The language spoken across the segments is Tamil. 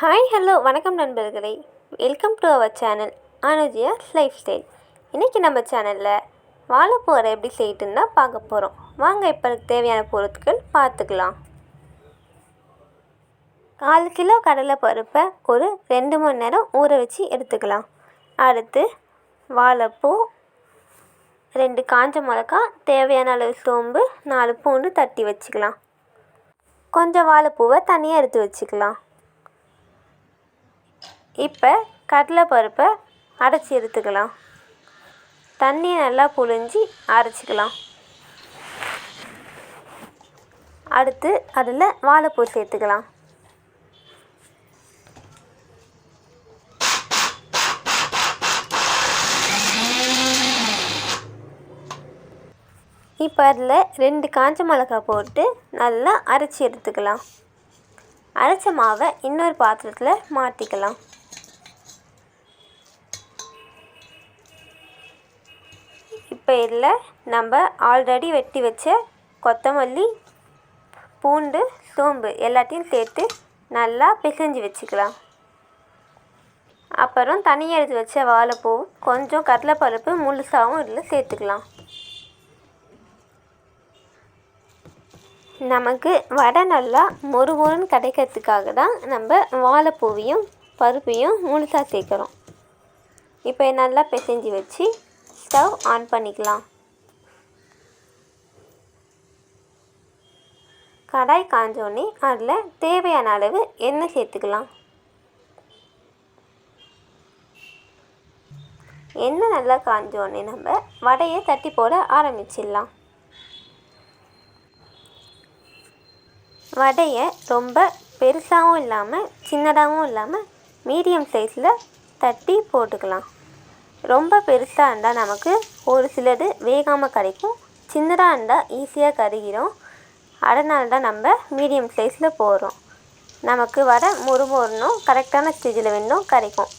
ஹாய் ஹலோ வணக்கம் நண்பர்களே. Welcome to our channel Anujiya lifestyle இன்றைக்கி நம்ம சேனலில் வாழைப்பூ எப்படி செய்யட்டுன்னு பார்க்க போகிறோம் வாங்க இப்போ தேவையான பொருட்கள் பார்த்துக்கலாம். கால் கிலோ கடலை பருப்பை ஒரு ரெண்டு மணி நேரம் ஊற வச்சு எடுத்துக்கலாம். அடுத்து வாழைப்பூ ரெண்டு காஞ்ச மிளகா தேவையான அளவு சோம்பு நாலு பூண்டு தட்டி வச்சுக்கலாம். கொஞ்சம் வாழைப்பூவை தனியாக எடுத்து வச்சுக்கலாம். இப்போ கடலை பருப்பை அரைச்சி எடுத்துக்கலாம். தண்ணியை நல்லா புழிஞ்சி அரைச்சிக்கலாம். அடுத்து அதில் வாழைப்பூ சேர்த்துக்கலாம். இப்போ அதில் ரெண்டு காஞ்ச மிளகா போட்டு நல்லா அரைச்சி எடுத்துக்கலாம். அரைச்ச மாவை இன்னொரு பாத்திரத்தில் மாற்றிக்கலாம். இப்போ இதில் நம்ம ஆல்ரெடி வெட்டி வச்ச கொத்தமல்லி பூண்டு சோம்பு எல்லாத்தையும் சேர்த்து நல்லா பிசைஞ்சு வச்சுக்கலாம். அப்புறம் தனியாக எடுத்து வச்ச வாழைப்பூ கொஞ்சம் கடலைப்பருப்பு முழுசாகவும் இதில் சேர்த்துக்கலாம். நமக்கு வடை நல்லா மொறு மொறுன்னு கிடைக்கிறதுக்காக தான் நம்ம வாழைப்பூவையும் பருப்பையும் முழுசாக சேர்க்குறோம். இப்போ நல்லா பிசைஞ்சு வச்சு ஸ்டவ் ஆன் பண்ணிக்கலாம். கடாய் காஞ்சோடனே அதில் தேவையான அளவு எண்ணெய் சேர்த்துக்கலாம். எண்ணெய் நல்லா காஞ்சோடனே நம்ம வடையை தட்டி போட ஆரம்பிச்சிடலாம். வடையை ரொம்ப பெருசாகவும் இல்லாமல் சின்னதாகவும் இல்லாமல் மீடியம் சைஸில் தட்டி போட்டுக்கலாம். ரொம்ப பெருசாக இருந்தால் நமக்கு ஒரு சிலது வேகாமல் கிடைக்கும். சின்னதாக இருந்தால் ஈஸியாக கருகிரும். அதனால தான் நம்ம மீடியம் சைஸில் போடுறோம் நமக்கு வர முறுமுறுனும் கரெக்டான ஸ்டேஜில் வேணும் கிடைக்கும்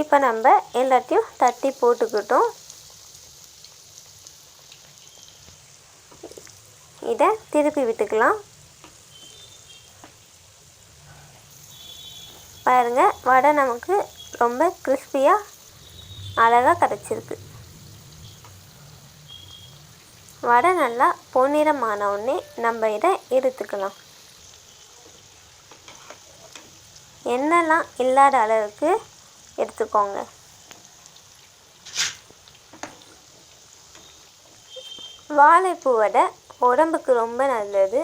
இப்போ நம்ம எல்லாத்தையும் தட்டி போட்டுக்கிட்டோம். இதை திருப்பி விட்டுக்கலாம். பாருங்கள் வடை நமக்கு ரொம்ப கிறிஸ்பியாக அழகாக கிடச்சிருக்கு. வடை நல்லா பொன்னிறமான உடனே நம்ம இதை எடுத்துக்கலாம். எண்ணெய்லாம் இல்லாத அளவுக்கு எடுத்துக்கோங்க. வாழைப்பூ வடை உடம்புக்கு ரொம்ப நல்லது.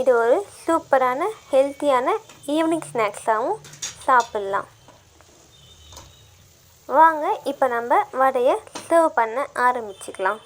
இது ஒரு சூப்பரான ஹெல்த்தியான ஈவினிங் ஸ்நாக்ஸாகவும் சாப்பிட்லாம். வாங்க இப்போ நம்ம வடையை சர்வ் பண்ண ஆரம்பிச்சுக்கலாம்.